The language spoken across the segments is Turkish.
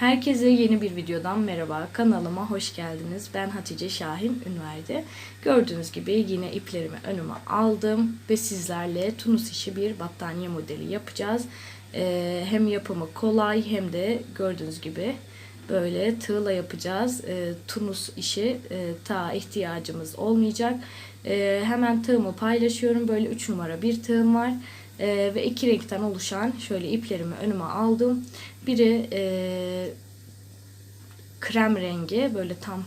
Herkese yeni bir videodan merhaba. Kanalıma hoş geldiniz. Ben Hatice Şahin Ünverdi. Gördüğünüz gibi yine iplerimi önüme aldım ve sizlerle Tunus işi bir battaniye modeli yapacağız. Ee, hem yapımı kolay hem de gördüğünüz gibi böyle tığla yapacağız. Ee, Tunus işi e, ta ihtiyacımız olmayacak. Ee, hemen tığımı paylaşıyorum. Böyle 3 numara bir tığım var. Ee, ve iki renkten oluşan şöyle iplerimi önüme aldım. Biri e, krem rengi böyle tam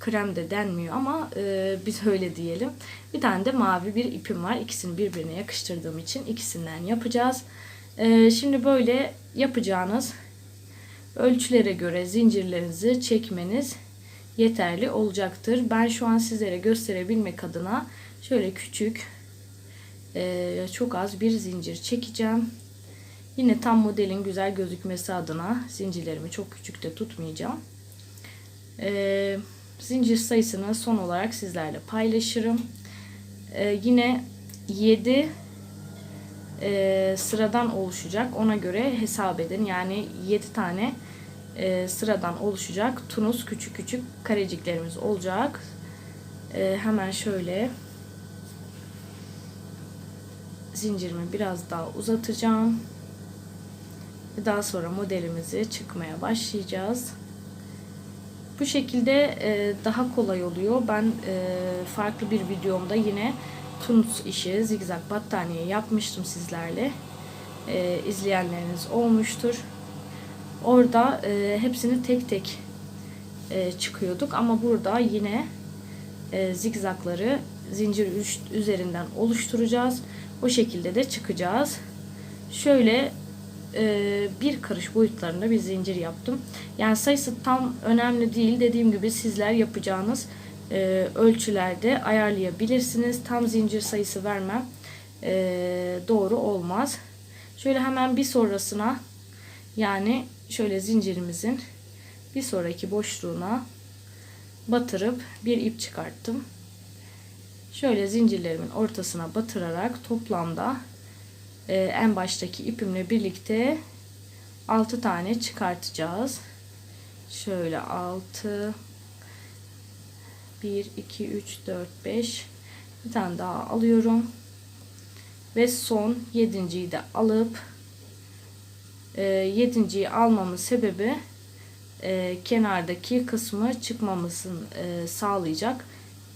krem de denmiyor ama e, biz öyle diyelim. Bir tane de mavi bir ipim var. İkisini birbirine yakıştırdığım için ikisinden yapacağız. E, şimdi böyle yapacağınız ölçülere göre zincirlerinizi çekmeniz yeterli olacaktır. Ben şu an sizlere gösterebilmek adına şöyle küçük e, çok az bir zincir çekeceğim. Yine tam modelin güzel gözükmesi adına zincirlerimi çok küçük de tutmayacağım. E, zincir sayısını son olarak sizlerle paylaşırım. E, yine 7 e, sıradan oluşacak. Ona göre hesap edin. Yani 7 tane e, sıradan oluşacak. Tunus küçük küçük kareciklerimiz olacak. E, hemen şöyle zincirimi biraz daha uzatacağım. Ve daha sonra modelimizi çıkmaya başlayacağız. Bu şekilde e, daha kolay oluyor. Ben e, farklı bir videomda yine Tunus işi zigzag battaniye yapmıştım sizlerle. E, izleyenleriniz olmuştur. Orada e, hepsini tek tek çıkıyorduk ama burada yine e, zigzagları zincir üzerinden oluşturacağız. O şekilde de çıkacağız. Şöyle e, bir karış boyutlarında bir zincir yaptım. Yani sayısı tam önemli değil. Dediğim gibi sizler yapacağınız e, ölçülerde ayarlayabilirsiniz. Tam zincir sayısı vermem e, doğru olmaz. Şöyle hemen bir sonrasına yani şöyle zincirimizin bir sonraki boşluğuna batırıp bir ip çıkarttım. Şöyle zincirlerimin ortasına batırarak toplamda e, en baştaki ipimle birlikte 6 tane çıkartacağız. Şöyle 6 1 2 3 4 5 bir tane daha alıyorum. Ve son 7.yi de alıp e, 7.yi almamın sebebi e, kenardaki kısmı çıkmamasını e, sağlayacak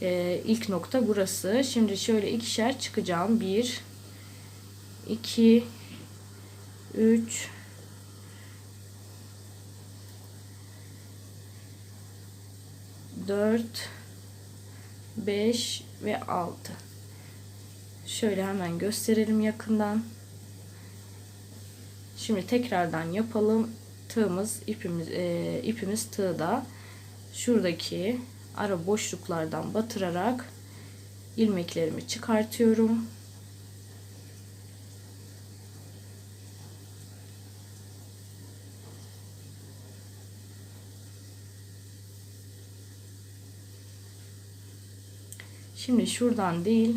e, ilk nokta burası. Şimdi şöyle ikişer çıkacağım. 1 2 3 4 5 ve 6 şöyle hemen gösterelim yakından şimdi tekrardan yapalım tığımız ipimiz e, ipimiz tığda şuradaki ara boşluklardan batırarak ilmeklerimi çıkartıyorum. Şimdi şuradan değil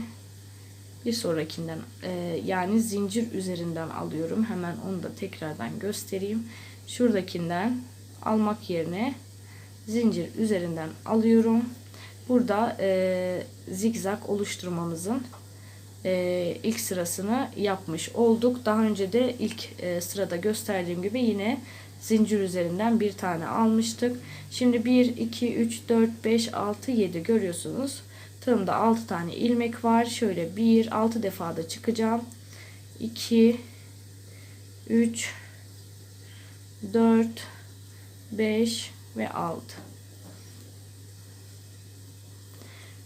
bir sonrakinden e, yani zincir üzerinden alıyorum. Hemen onu da tekrardan göstereyim. Şuradakinden almak yerine zincir üzerinden alıyorum. Burada e, zigzag oluşturmamızın e, ilk sırasını yapmış olduk. Daha önce de ilk e, sırada gösterdiğim gibi yine zincir üzerinden bir tane almıştık. Şimdi 1, 2, 3, 4, 5, 6, 7 görüyorsunuz. Tığımda 6 tane ilmek var. Şöyle 1, 6 defada çıkacağım. 2, 3, 4, 5, ve 6.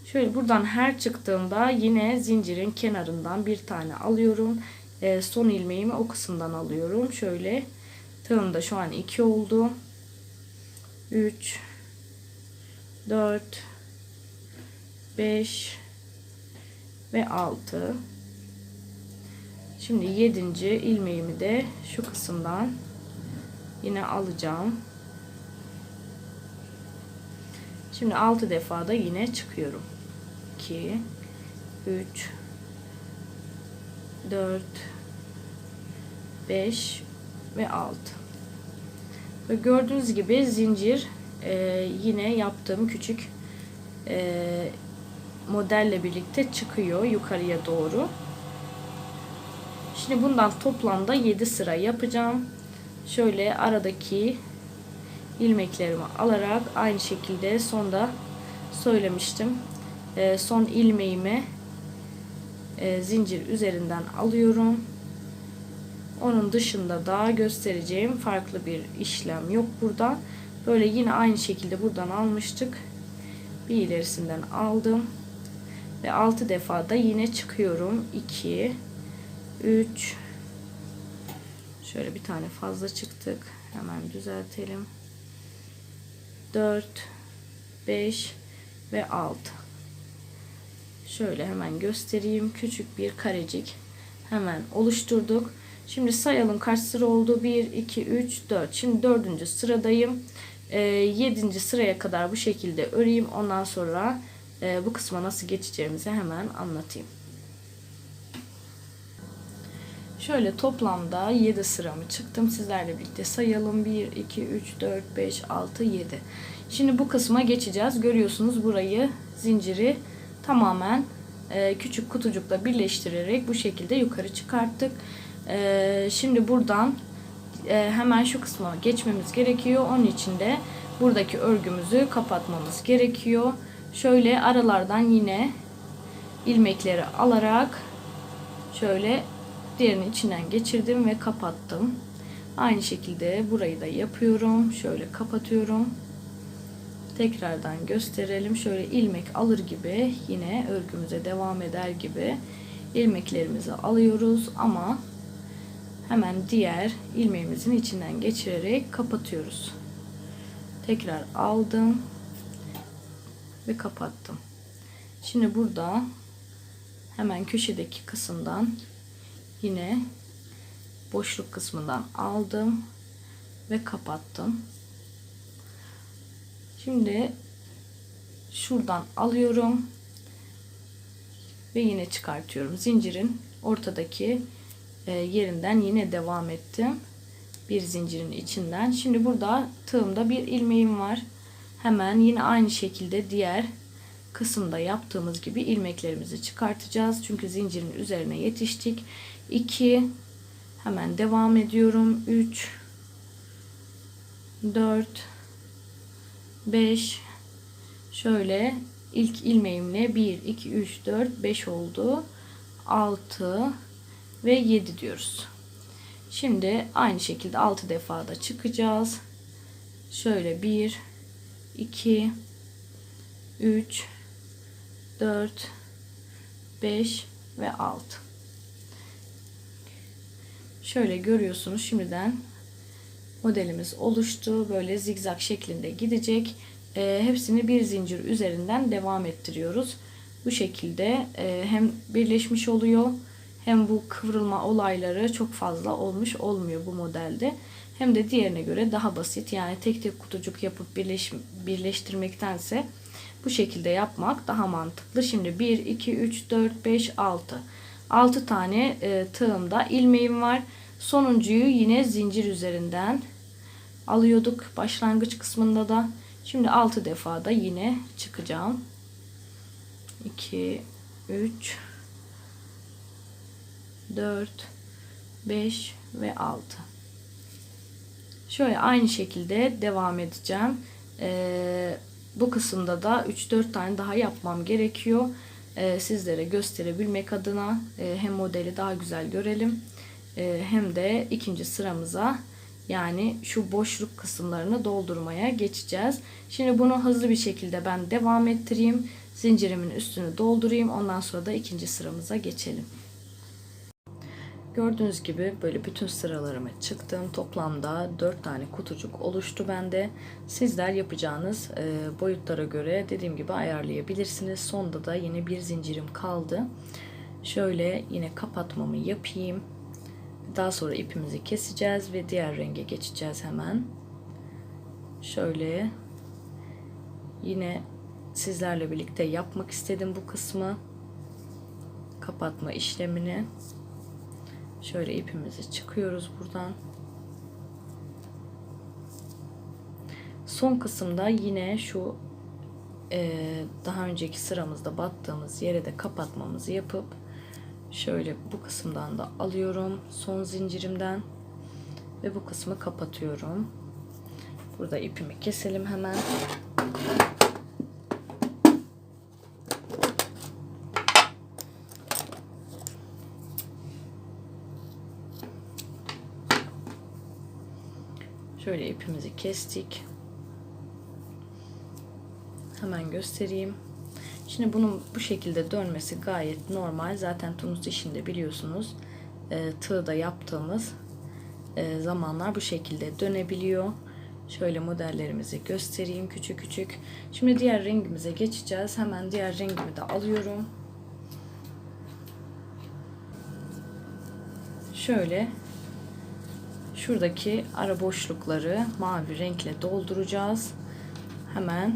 Şöyle buradan her çıktığımda yine zincirin kenarından bir tane alıyorum. E, son ilmeğimi o kısımdan alıyorum. Şöyle tığımda şu an 2 oldu. 3 4 5 ve 6 Şimdi 7. ilmeğimi de şu kısımdan yine alacağım. Şimdi 6 defa da yine çıkıyorum. 2 3 4 5 ve 6 Ve gördüğünüz gibi zincir e, yine yaptığım küçük e, modelle birlikte çıkıyor yukarıya doğru. Şimdi bundan toplamda 7 sıra yapacağım. Şöyle aradaki ilmeklerimi alarak aynı şekilde sonda söylemiştim. E, son ilmeğimi e, zincir üzerinden alıyorum. Onun dışında da göstereceğim farklı bir işlem yok burada. Böyle yine aynı şekilde buradan almıştık. Bir ilerisinden aldım. Ve 6 defa da yine çıkıyorum. 2 3 Şöyle bir tane fazla çıktık. Hemen düzeltelim. 4 5 ve 6 Şöyle hemen göstereyim. Küçük bir karecik hemen oluşturduk. Şimdi sayalım kaç sıra oldu? 1, 2, 3, 4. Şimdi dördüncü sıradayım. E, sıraya kadar bu şekilde öreyim. Ondan sonra e, bu kısma nasıl geçeceğimizi hemen anlatayım. Şöyle toplamda 7 sıramı çıktım. Sizlerle birlikte sayalım. 1, 2, 3, 4, 5, 6, 7. Şimdi bu kısma geçeceğiz. Görüyorsunuz burayı zinciri tamamen e, küçük kutucukla birleştirerek bu şekilde yukarı çıkarttık. E, şimdi buradan e, hemen şu kısma geçmemiz gerekiyor. Onun için de buradaki örgümüzü kapatmamız gerekiyor. Şöyle aralardan yine ilmekleri alarak şöyle diğerinin içinden geçirdim ve kapattım. Aynı şekilde burayı da yapıyorum. Şöyle kapatıyorum. Tekrardan gösterelim. Şöyle ilmek alır gibi yine örgümüze devam eder gibi ilmeklerimizi alıyoruz ama hemen diğer ilmeğimizin içinden geçirerek kapatıyoruz. Tekrar aldım ve kapattım. Şimdi burada hemen köşedeki kısımdan yine boşluk kısmından aldım ve kapattım. Şimdi şuradan alıyorum ve yine çıkartıyorum. Zincirin ortadaki e, yerinden yine devam ettim. Bir zincirin içinden. Şimdi burada tığımda bir ilmeğim var. Hemen yine aynı şekilde diğer kısımda yaptığımız gibi ilmeklerimizi çıkartacağız. Çünkü zincirin üzerine yetiştik. 2 hemen devam ediyorum. 3 4 5 şöyle ilk ilmeğimle 1 2 3 4 5 oldu. 6 ve 7 diyoruz. Şimdi aynı şekilde 6 defa da çıkacağız. Şöyle 1 2 3 4 5 ve 6 şöyle görüyorsunuz şimdiden modelimiz oluştu böyle zigzag şeklinde gidecek e, hepsini bir zincir üzerinden devam ettiriyoruz bu şekilde e, hem birleşmiş oluyor hem bu kıvrılma olayları çok fazla olmuş olmuyor bu modelde hem de diğerine göre daha basit yani tek tek kutucuk yapıp birleş, birleştirmektense bu şekilde yapmak daha mantıklı. Şimdi 1, 2, 3, 4, 5, 6. 6 tane e, tığımda ilmeğim var. Sonuncuyu yine zincir üzerinden alıyorduk başlangıç kısmında da. Şimdi 6 defa da yine çıkacağım. 2, 3, 4, 5 ve 6. Şöyle aynı şekilde devam edeceğim. Ee, bu kısımda da 3-4 tane daha yapmam gerekiyor. Ee, sizlere gösterebilmek adına e, hem modeli daha güzel görelim hem de ikinci sıramıza yani şu boşluk kısımlarını doldurmaya geçeceğiz. Şimdi bunu hızlı bir şekilde ben devam ettireyim. Zincirimin üstünü doldurayım. Ondan sonra da ikinci sıramıza geçelim. Gördüğünüz gibi böyle bütün sıralarımı çıktım. Toplamda 4 tane kutucuk oluştu bende. Sizler yapacağınız e, boyutlara göre dediğim gibi ayarlayabilirsiniz. Sonda da yine bir zincirim kaldı. Şöyle yine kapatmamı yapayım. Daha sonra ipimizi keseceğiz ve diğer renge geçeceğiz hemen. Şöyle yine sizlerle birlikte yapmak istedim bu kısmı. Kapatma işlemini. Şöyle ipimizi çıkıyoruz buradan. son kısımda yine şu e, daha önceki sıramızda battığımız yere de kapatmamızı yapıp şöyle bu kısımdan da alıyorum son zincirimden ve bu kısmı kapatıyorum. Burada ipimi keselim hemen. Şöyle ipimizi kestik. Hemen göstereyim. Şimdi bunun bu şekilde dönmesi gayet normal. Zaten tunus işinde biliyorsunuz e, tığda yaptığımız e, zamanlar bu şekilde dönebiliyor. Şöyle modellerimizi göstereyim küçük küçük. Şimdi diğer rengimize geçeceğiz. Hemen diğer rengimi de alıyorum. Şöyle şuradaki ara boşlukları mavi renkle dolduracağız. Hemen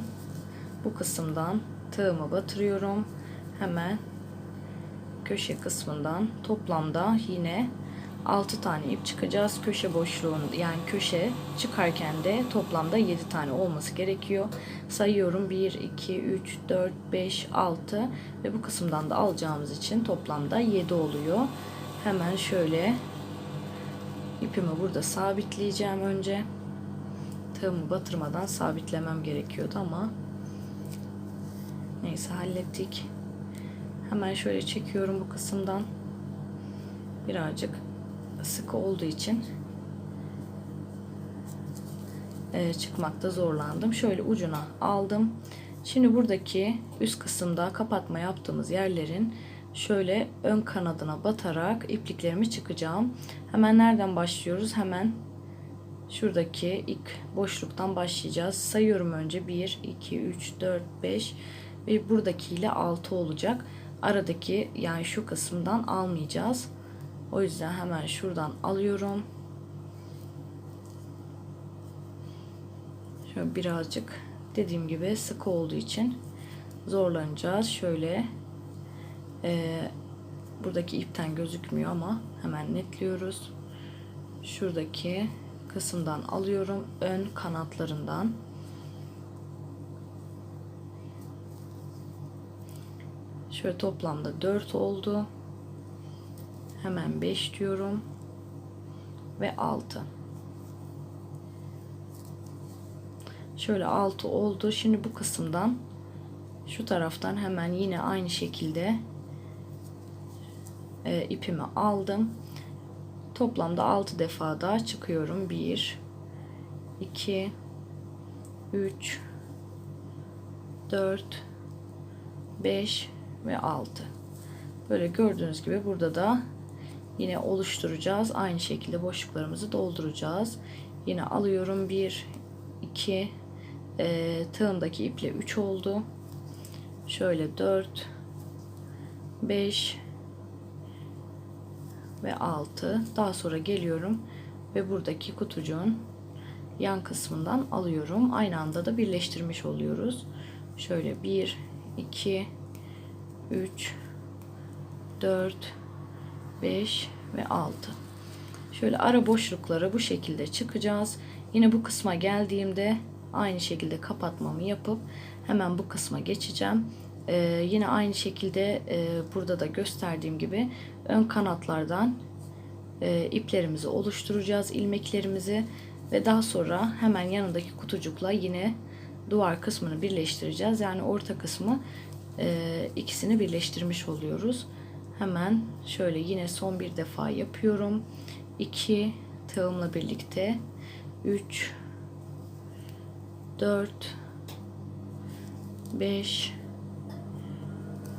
bu kısımdan tığımı batırıyorum. Hemen köşe kısmından toplamda yine 6 tane ip çıkacağız. Köşe boşluğun yani köşe çıkarken de toplamda 7 tane olması gerekiyor. Sayıyorum 1 2 3 4 5 6 ve bu kısımdan da alacağımız için toplamda 7 oluyor. Hemen şöyle ipimi burada sabitleyeceğim önce. Tığımı batırmadan sabitlemem gerekiyordu ama neyse hallettik. Hemen şöyle çekiyorum bu kısımdan. Birazcık sıkı olduğu için e, çıkmakta zorlandım. Şöyle ucuna aldım. Şimdi buradaki üst kısımda kapatma yaptığımız yerlerin şöyle ön kanadına batarak ipliklerimi çıkacağım. Hemen nereden başlıyoruz? Hemen şuradaki ilk boşluktan başlayacağız. Sayıyorum önce 1, 2, 3, 4, 5 ve buradakiyle 6 olacak. Aradaki yani şu kısımdan almayacağız. O yüzden hemen şuradan alıyorum. Şöyle birazcık dediğim gibi sık olduğu için zorlanacağız. Şöyle e, buradaki ipten gözükmüyor ama hemen netliyoruz. Şuradaki kısımdan alıyorum. Ön kanatlarından. Şöyle toplamda 4 oldu. Hemen 5 diyorum. Ve 6. Şöyle 6 oldu. Şimdi bu kısımdan şu taraftan hemen yine aynı şekilde e, ipimi aldım. Toplamda 6 defa daha çıkıyorum. 1 2 3 4 5 ve 6. Böyle gördüğünüz gibi burada da yine oluşturacağız. Aynı şekilde boşluklarımızı dolduracağız. Yine alıyorum 1 2 e, tığımdaki iple 3 oldu. Şöyle 4 5 ve 6 daha sonra geliyorum ve buradaki kutucuğun yan kısmından alıyorum. Aynı anda da birleştirmiş oluyoruz. Şöyle 1 2 3 4 5 ve 6 şöyle ara boşluklara bu şekilde çıkacağız. Yine bu kısma geldiğimde aynı şekilde kapatmamı yapıp hemen bu kısma geçeceğim. Ee, yine aynı şekilde e, burada da gösterdiğim gibi ön kanatlardan e, iplerimizi oluşturacağız ilmeklerimizi ve daha sonra hemen yanındaki kutucukla yine duvar kısmını birleştireceğiz. Yani orta kısmı e, ikisini birleştirmiş oluyoruz. Hemen şöyle yine son bir defa yapıyorum. 2 tığımla birlikte 3 4 5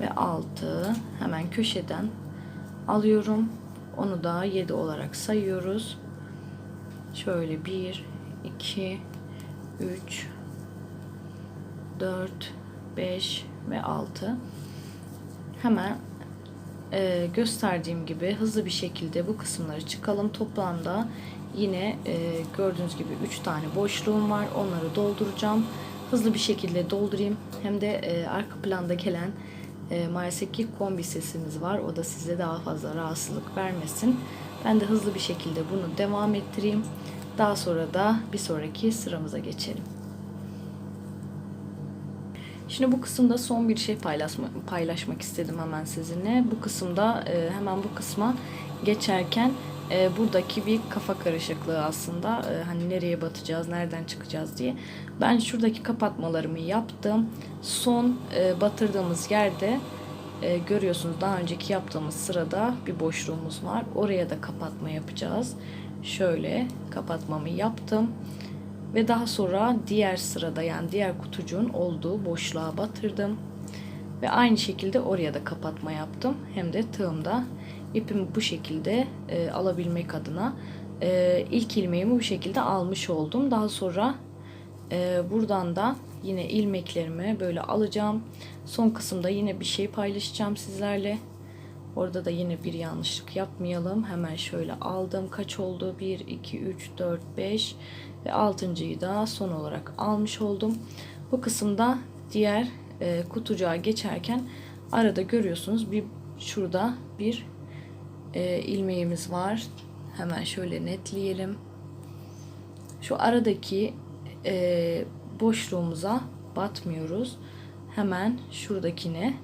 ve 6 hemen köşeden alıyorum. Onu da 7 olarak sayıyoruz. Şöyle 1 2 3 4 5 ve 6 hemen e, gösterdiğim gibi hızlı bir şekilde bu kısımları çıkalım. Toplamda yine e, gördüğünüz gibi 3 tane boşluğum var. Onları dolduracağım. Hızlı bir şekilde doldurayım. Hem de e, arka planda gelen e, maalesef ki kombi sesimiz var. O da size daha fazla rahatsızlık vermesin. Ben de hızlı bir şekilde bunu devam ettireyim. Daha sonra da bir sonraki sıramıza geçelim Şimdi bu kısımda son bir şey paylaşma, paylaşmak istedim hemen sizinle. Bu kısımda e, hemen bu kısma geçerken e, buradaki bir kafa karışıklığı aslında. E, hani nereye batacağız, nereden çıkacağız diye. Ben şuradaki kapatmalarımı yaptım. Son e, batırdığımız yerde e, görüyorsunuz daha önceki yaptığımız sırada bir boşluğumuz var. Oraya da kapatma yapacağız. Şöyle kapatmamı yaptım. Ve daha sonra diğer sırada yani diğer kutucuğun olduğu boşluğa batırdım. Ve aynı şekilde oraya da kapatma yaptım. Hem de tığımda ipimi bu şekilde e, alabilmek adına e, ilk ilmeğimi bu şekilde almış oldum. Daha sonra e, buradan da yine ilmeklerimi böyle alacağım. Son kısımda yine bir şey paylaşacağım sizlerle. Orada da yine bir yanlışlık yapmayalım. Hemen şöyle aldım. Kaç oldu? 1, 2, 3, 4, 5 ve 6.yı da son olarak almış oldum. Bu kısımda diğer e, kutucuğa geçerken arada görüyorsunuz bir şurada bir e, ilmeğimiz var. Hemen şöyle netleyelim. Şu aradaki e, boşluğumuza batmıyoruz. Hemen şuradakine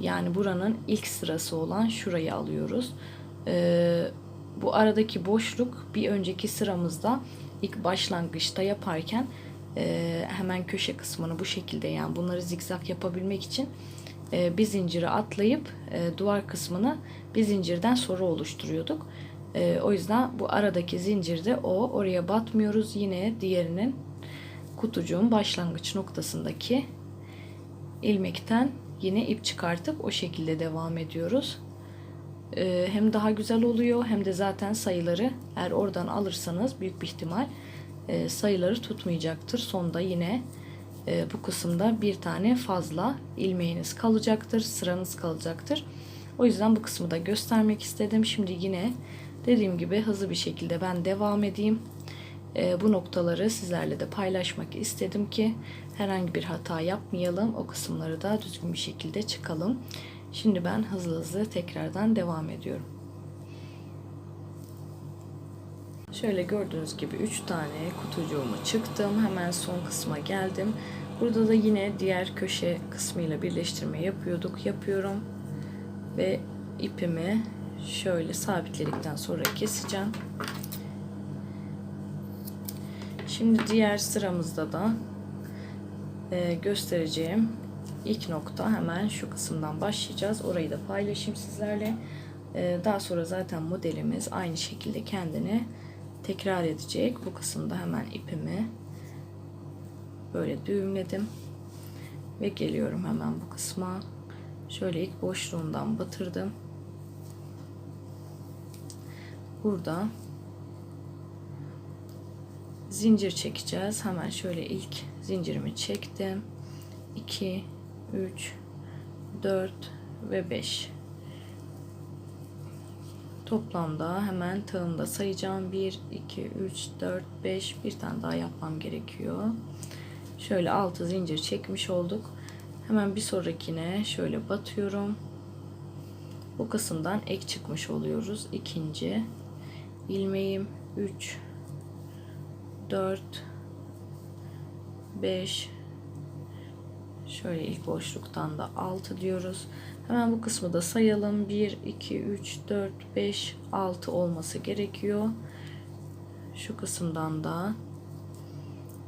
yani buranın ilk sırası olan şurayı alıyoruz. Ee, bu aradaki boşluk bir önceki sıramızda ilk başlangıçta yaparken e, hemen köşe kısmını bu şekilde yani bunları zikzak yapabilmek için e, bir zinciri atlayıp e, duvar kısmını bir zincirden sonra oluşturuyorduk. E, o yüzden bu aradaki zincirde o oraya batmıyoruz. Yine diğerinin kutucuğun başlangıç noktasındaki ilmekten yine ip çıkartıp o şekilde devam ediyoruz. Ee, hem daha güzel oluyor hem de zaten sayıları eğer oradan alırsanız büyük bir ihtimal e, sayıları tutmayacaktır. Sonda yine e, bu kısımda bir tane fazla ilmeğiniz kalacaktır, sıranız kalacaktır. O yüzden bu kısmı da göstermek istedim. Şimdi yine dediğim gibi hızlı bir şekilde ben devam edeyim. E, bu noktaları sizlerle de paylaşmak istedim ki herhangi bir hata yapmayalım. O kısımları da düzgün bir şekilde çıkalım. Şimdi ben hızlı hızlı tekrardan devam ediyorum. Şöyle gördüğünüz gibi 3 tane kutucuğumu çıktım. Hemen son kısma geldim. Burada da yine diğer köşe kısmıyla birleştirme yapıyorduk. Yapıyorum. Ve ipimi şöyle sabitledikten sonra keseceğim. Şimdi diğer sıramızda da e, göstereceğim ilk nokta hemen şu kısımdan başlayacağız. Orayı da paylaşayım sizlerle. E, daha sonra zaten modelimiz aynı şekilde kendini tekrar edecek. Bu kısımda hemen ipimi böyle düğümledim. Ve geliyorum hemen bu kısma. Şöyle ilk boşluğundan batırdım. Burada zincir çekeceğiz. Hemen şöyle ilk zincirimi çektim. 2 3 4 ve 5 toplamda hemen tığımda sayacağım. 1 2 3 4 5 bir tane daha yapmam gerekiyor. Şöyle 6 zincir çekmiş olduk. Hemen bir sonrakine şöyle batıyorum. Bu kısımdan ek çıkmış oluyoruz. İkinci ilmeğim. 3 4 5 şöyle ilk boşluktan da 6 diyoruz. Hemen bu kısmı da sayalım. 1 2 3 4 5 6 olması gerekiyor. Şu kısımdan da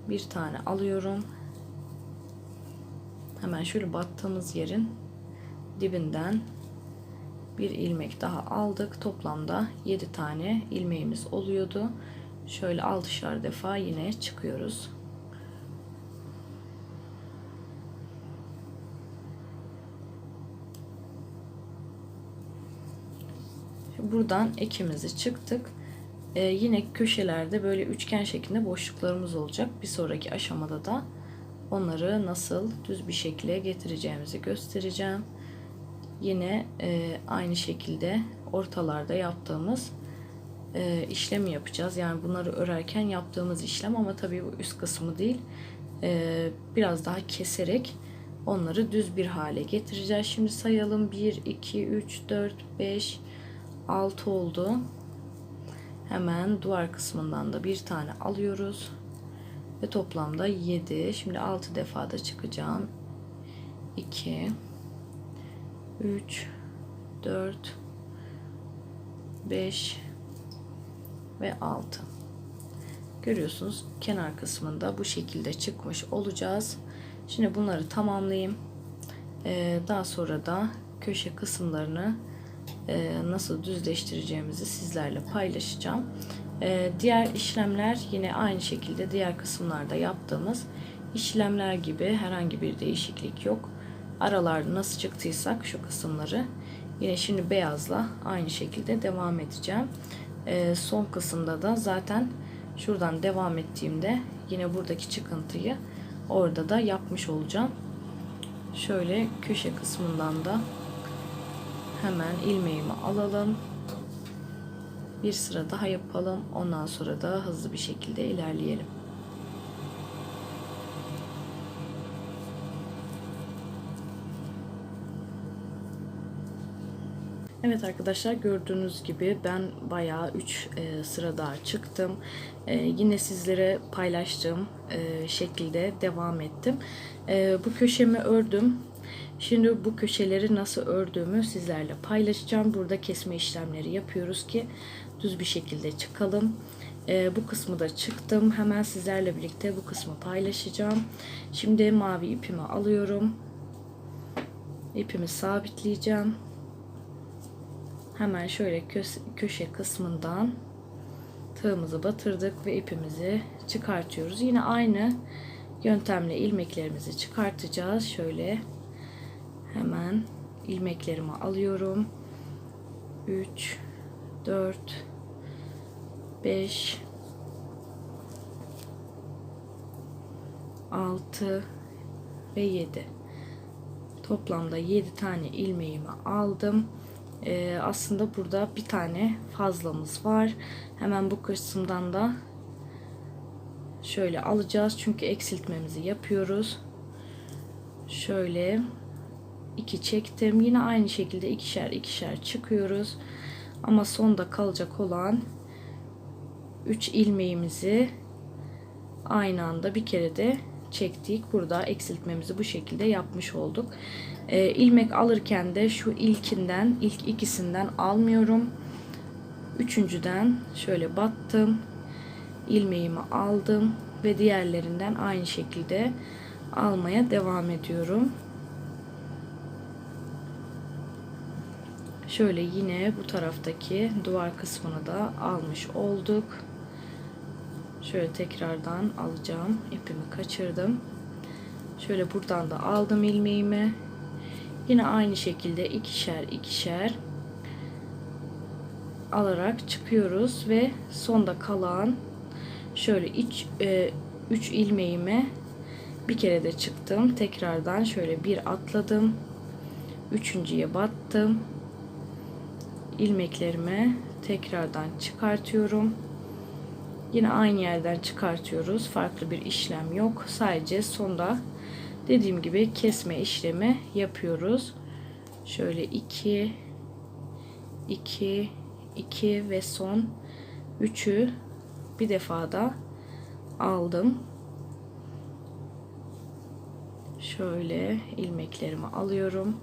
bir tane alıyorum. Hemen şöyle battığımız yerin dibinden bir ilmek daha aldık. Toplamda 7 tane ilmeğimiz oluyordu. Şöyle 6'şar defa yine çıkıyoruz. Buradan ekimizi çıktık. Ee, yine köşelerde böyle üçgen şeklinde boşluklarımız olacak. Bir sonraki aşamada da onları nasıl düz bir şekilde getireceğimizi göstereceğim. Yine e, aynı şekilde ortalarda yaptığımız e, işlemi yapacağız. Yani bunları örerken yaptığımız işlem ama tabii bu üst kısmı değil. E, biraz daha keserek onları düz bir hale getireceğiz. Şimdi sayalım. 1, 2, 3, 4, 5, 6 oldu. Hemen duvar kısmından da bir tane alıyoruz. Ve toplamda 7. Şimdi 6 defa da çıkacağım. 2 3 4 5 ve 6 görüyorsunuz kenar kısmında bu şekilde çıkmış olacağız. Şimdi bunları tamamlayayım. Ee, daha sonra da köşe kısımlarını e, nasıl düzleştireceğimizi sizlerle paylaşacağım. Ee, diğer işlemler yine aynı şekilde diğer kısımlarda yaptığımız işlemler gibi herhangi bir değişiklik yok. Aralarda nasıl çıktıysak şu kısımları yine şimdi beyazla aynı şekilde devam edeceğim Ee, son kısımda da zaten şuradan devam ettiğimde yine buradaki çıkıntıyı orada da yapmış olacağım. Şöyle köşe kısmından da hemen ilmeğimi alalım. Bir sıra daha yapalım. Ondan sonra da hızlı bir şekilde ilerleyelim Evet arkadaşlar gördüğünüz gibi ben bayağı 3 sıra daha çıktım. E, yine sizlere paylaştığım e, şekilde devam ettim. E, bu köşemi ördüm. Şimdi bu köşeleri nasıl ördüğümü sizlerle paylaşacağım. Burada kesme işlemleri yapıyoruz ki düz bir şekilde çıkalım. E, bu kısmı da çıktım. Hemen sizlerle birlikte bu kısmı paylaşacağım. Şimdi mavi ipimi alıyorum. İpimi sabitleyeceğim hemen şöyle köşe kısmından tığımızı batırdık ve ipimizi çıkartıyoruz. Yine aynı yöntemle ilmeklerimizi çıkartacağız. Şöyle hemen ilmeklerimi alıyorum. 3 4 5 6 ve 7 toplamda 7 tane ilmeğimi aldım ee, aslında burada bir tane fazlamız var. Hemen bu kısımdan da şöyle alacağız. Çünkü eksiltmemizi yapıyoruz. Şöyle iki çektim. Yine aynı şekilde ikişer ikişer çıkıyoruz. Ama sonda kalacak olan 3 ilmeğimizi aynı anda bir kere de çektik. Burada eksiltmemizi bu şekilde yapmış olduk. E, ilmek alırken de şu ilkinden, ilk ikisinden almıyorum. Üçüncüden şöyle battım. ilmeğimi aldım ve diğerlerinden aynı şekilde almaya devam ediyorum. Şöyle yine bu taraftaki duvar kısmını da almış olduk. Şöyle tekrardan alacağım. ipimi kaçırdım. Şöyle buradan da aldım ilmeğimi. Yine aynı şekilde ikişer ikişer alarak çıkıyoruz ve sonda kalan şöyle 3 e, ilmeğime bir kere de çıktım. Tekrardan şöyle bir atladım. Üçüncüye battım. ilmeklerimi tekrardan çıkartıyorum. Yine aynı yerden çıkartıyoruz. Farklı bir işlem yok. Sadece sonda dediğim gibi kesme işlemi yapıyoruz. Şöyle 2 2 2 ve son 3'ü bir defada aldım. Şöyle ilmeklerimi alıyorum.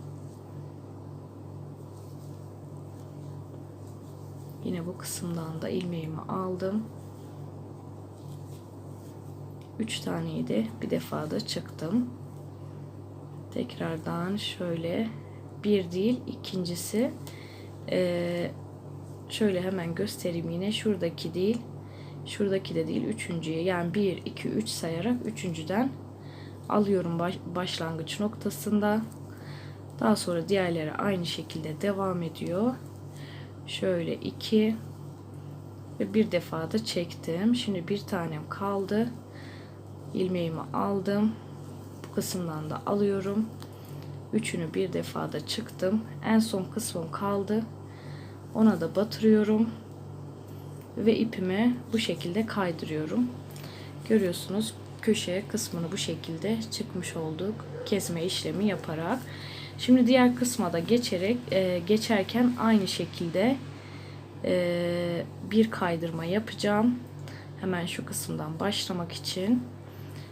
Yine bu kısımdan da ilmeğimi aldım. 3 taneyi de bir defada çıktım. Tekrardan şöyle. Bir değil ikincisi. Ee, şöyle hemen göstereyim yine. Şuradaki değil şuradaki de değil. Üçüncüye yani 1 2 3 sayarak üçüncüden alıyorum baş, başlangıç noktasında. Daha sonra diğerleri aynı şekilde devam ediyor. Şöyle 2 ve bir defa da çektim. Şimdi bir tanem kaldı ilmeğimi aldım. Bu kısımdan da alıyorum. Üçünü bir defada çıktım. En son kısmım kaldı. Ona da batırıyorum. Ve ipimi bu şekilde kaydırıyorum. Görüyorsunuz köşe kısmını bu şekilde çıkmış olduk. Kesme işlemi yaparak. Şimdi diğer kısma da geçerek e, geçerken aynı şekilde e, bir kaydırma yapacağım. Hemen şu kısımdan başlamak için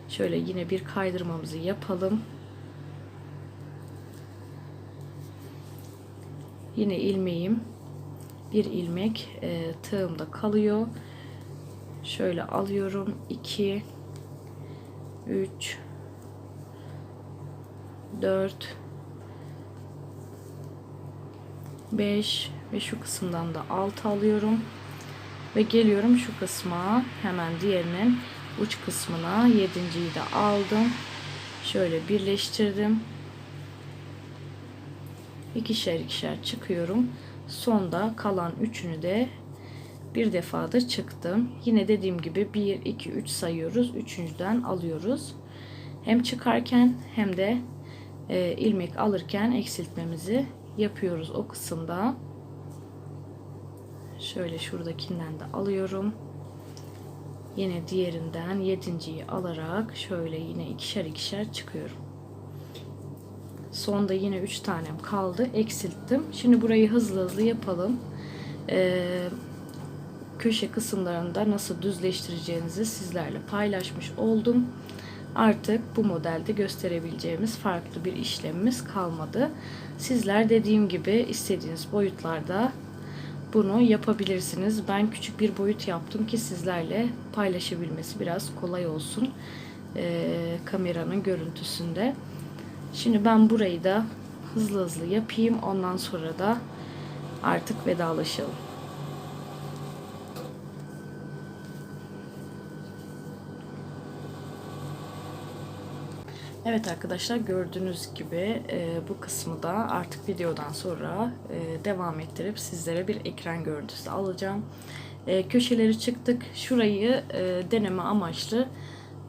Şöyle yine bir kaydırmamızı yapalım. Yine ilmeğim bir ilmek e, tığımda kalıyor. Şöyle alıyorum 2 3 4 5 ve şu kısımdan da 6 alıyorum ve geliyorum şu kısma hemen diğerinin uç kısmına. Yedinciyi de aldım. Şöyle birleştirdim. İkişer ikişer çıkıyorum. Sonda kalan üçünü de bir defada çıktım. Yine dediğim gibi 1, 2, 3 sayıyoruz. Üçüncüden alıyoruz. Hem çıkarken hem de e, ilmek alırken eksiltmemizi yapıyoruz o kısımda. Şöyle şuradakinden de alıyorum. Yine diğerinden yedinciyi alarak şöyle yine ikişer ikişer çıkıyorum. Sonda yine 3 tanem kaldı. Eksilttim. Şimdi burayı hızlı hızlı yapalım. Ee, köşe kısımlarında nasıl düzleştireceğinizi sizlerle paylaşmış oldum. Artık bu modelde gösterebileceğimiz farklı bir işlemimiz kalmadı. Sizler dediğim gibi istediğiniz boyutlarda bunu yapabilirsiniz. Ben küçük bir boyut yaptım ki sizlerle paylaşabilmesi biraz kolay olsun ee, kameranın görüntüsünde. Şimdi ben burayı da hızlı hızlı yapayım. Ondan sonra da artık vedalaşalım. Evet arkadaşlar gördüğünüz gibi e, bu kısmı da artık videodan sonra e, devam ettirip sizlere bir ekran görüntüsü alacağım. E, köşeleri çıktık. Şurayı e, deneme amaçlı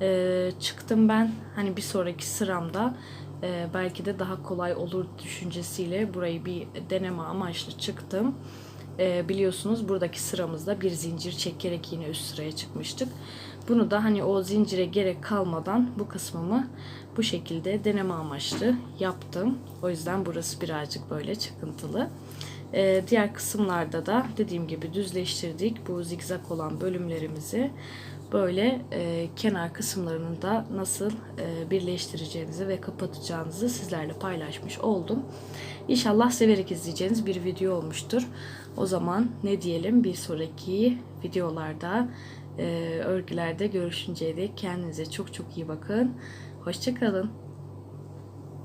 e, çıktım ben. Hani bir sonraki sıramda e, belki de daha kolay olur düşüncesiyle burayı bir deneme amaçlı çıktım. E, biliyorsunuz buradaki sıramızda bir zincir çekerek yine üst sıraya çıkmıştık. Bunu da hani o zincire gerek kalmadan bu kısmımı bu şekilde deneme amaçlı yaptım. O yüzden burası birazcık böyle çıkıntılı. Ee, diğer kısımlarda da dediğim gibi düzleştirdik bu zigzag olan bölümlerimizi. Böyle e, kenar kısımlarını da nasıl e, birleştireceğinizi ve kapatacağınızı sizlerle paylaşmış oldum. İnşallah severek izleyeceğiniz bir video olmuştur. O zaman ne diyelim bir sonraki videolarda örgülerde görüşünceye dek kendinize çok çok iyi bakın. Hoşçakalın.